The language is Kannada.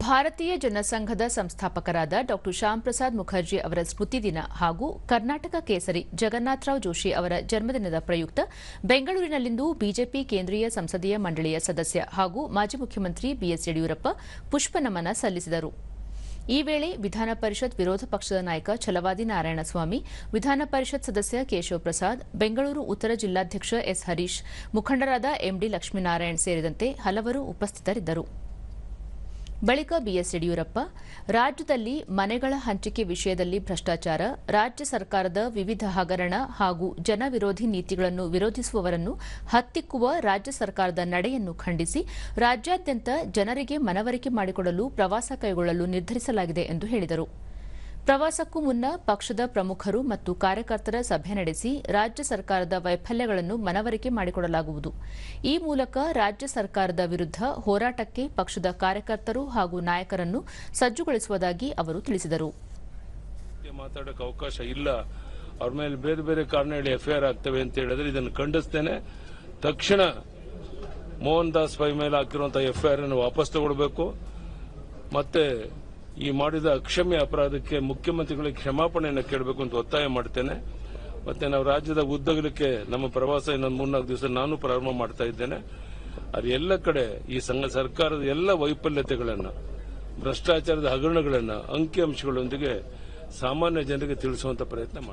ಭಾರತೀಯ ಜನಸಂಘದ ಸಂಸ್ಥಾಪಕರಾದ ಡಾ. ಶ್ಯಾಮ್ ಪ್ರಸಾದ್ ಮುಖರ್ಜಿ ಅವರ ಸ್ಮೃತಿ ದಿನ ಹಾಗೂ ಕರ್ನಾಟಕ ಕೇಸರಿ ಜಗನ್ನಾಥರಾವ್ ಜೋಶಿ ಅವರ ಜನ್ಮದಿನದ ಪ್ರಯುಕ್ತ ಬೆಂಗಳೂರಿನಲ್ಲಿಂದು ಬಿಜೆಪಿ ಕೇಂದ್ರೀಯ ಸಂಸದೀಯ ಮಂಡಳಿಯ ಸದಸ್ಯ ಹಾಗೂ ಮಾಜಿ ಮುಖ್ಯಮಂತ್ರಿ ಬಿಎಸ್ ಯಡಿಯೂರಪ್ಪ ಪುಷ್ಪನಮನ ಸಲ್ಲಿಸಿದರು. ಈ ವೇಳೆ ವಿಧಾನ ಪರಿಷತ್ ವಿರೋಧ ಪಕ್ಷದ ನಾಯಕ ಛಲವಾದಿ ನಾರಾಯಣಸ್ವಾಮಿ, ವಿಧಾನ ಪರಿಷತ್ ಸದಸ್ಯ ಕೇಶವ ಪ್ರಸಾದ್, ಬೆಂಗಳೂರು ಉತ್ತರ ಜಿಲ್ಲಾಧ್ಯಕ್ಷ ಎಸ್ ಹರೀಶ್, ಮುಖಂಡರಾದ ಎಂಡಿ ಲಕ್ಷ್ಮೀನಾರಾಯಣ್ ಸೇರಿದಂತೆ ಹಲವರು ಉಪಸ್ಥಿತರಿದ್ದರು. ಬಳಿಕ ಬಿಎಸ್ ಯಡಿಯೂರಪ್ಪ ರಾಜ್ಯದಲ್ಲಿ ಮನೆಗಳ ಹಂಚಿಕೆ ವಿಷಯದಲ್ಲಿ ಭ್ರಷ್ಟಾಚಾರ, ರಾಜ್ಯ ಸರ್ಕಾರದ ವಿವಿಧ ಹಗರಣ ಹಾಗೂ ಜನವಿರೋಧಿ ನೀತಿಗಳನ್ನು ವಿರೋಧಿಸುವವರನ್ನು ಹತ್ತಿಕ್ಕುವ ರಾಜ್ಯ ಸರ್ಕಾರದ ನಡೆಯನ್ನು ಖಂಡಿಸಿ, ರಾಜ್ಯಾದ್ಯಂತ ಜನರಿಗೆ ಮನವರಿಕೆ ಮಾಡಿಕೊಡಲು ಪ್ರವಾಸ ಕೈಗೊಳ್ಳಲು ನಿರ್ಧರಿಸಲಾಗಿದೆ ಎಂದು ಹೇಳಿದರು. ಪ್ರವಾಸಕ್ಕೂ ಮುನ್ನ ಪಕ್ಷದ ಪ್ರಮುಖರು ಮತ್ತು ಕಾರ್ಯಕರ್ತರ ಸಭೆ ನಡೆಸಿ ರಾಜ್ಯ ಸರ್ಕಾರದ ವೈಫಲ್ಯಗಳನ್ನು ಮನವರಿಕೆ ಮಾಡಿಕೊಡಲಾಗುವುದು. ಈ ಮೂಲಕ ರಾಜ್ಯ ಸರ್ಕಾರದ ವಿರುದ್ಧ ಹೋರಾಟಕ್ಕೆ ಪಕ್ಷದ ಕಾರ್ಯಕರ್ತರು ಹಾಗೂ ನಾಯಕರನ್ನು ಸಜ್ಜುಗೊಳಿಸುವುದಾಗಿ ಅವರು ತಿಳಿಸಿದರು. ಮಾತಾಡೋಕೆ ಅವಕಾಶ ಇಲ್ಲ. ಅವ್ರ ಮೇಲೆ ಬೇರೆ ಬೇರೆ ಕಾರಣ ಹೇಳಿ ಎಫ್ಐಆರ್ ಆಗ್ತವೆ ಅಂತ ಹೇಳಿದ್ರೆ ಇದನ್ನು ಖಂಡಿಸ್ತೇನೆ. ತಕ್ಷಣ ಮೋಹನ್ ದಾಸ್ ಪೈ ಮೇಲೆ ಹಾಕಿರುವಂತಹ ಎಫ್ಐಆರ್ ಅನ್ನು ವಾಪಸ್ ತಗೊಳ್ಬೇಕು. ಮತ್ತೆ ಈ ಮಾಡಿದ ಅಕ್ಷಮ್ಯ ಅಪರಾಧಕ್ಕೆ ಮುಖ್ಯಮಂತ್ರಿಗಳಿಗೆ ಕ್ಷಮಾಪಣೆಯನ್ನು ಕೇಳಬೇಕು ಅಂತ ಒತ್ತಾಯ ಮಾಡ್ತೇನೆ. ಮತ್ತೆ ನಾವು ರಾಜ್ಯದ ಉದ್ದಗಲಕ್ಕೆ ನಮ್ಮ ಪ್ರವಾಸ ಇನ್ನೊಂದು ಮೂರ್ನಾಲ್ಕು ದಿವಸ ನಾನು ಪ್ರಾರಂಭ ಮಾಡ್ತಾ ಇದ್ದೇನೆ. ಅದು ಎಲ್ಲ ಕಡೆ ಈ ಸಂಘ ಸರ್ಕಾರದ ಎಲ್ಲ ವೈಫಲ್ಯತೆಗಳನ್ನು, ಭ್ರಷ್ಟಾಚಾರದ ಹಗರಣಗಳನ್ನು ಅಂಕಿಅಂಶಗಳೊಂದಿಗೆ ಸಾಮಾನ್ಯ ಜನರಿಗೆ ತಿಳಿಸುವಂತ ಪ್ರಯತ್ನ ಮಾಡಿ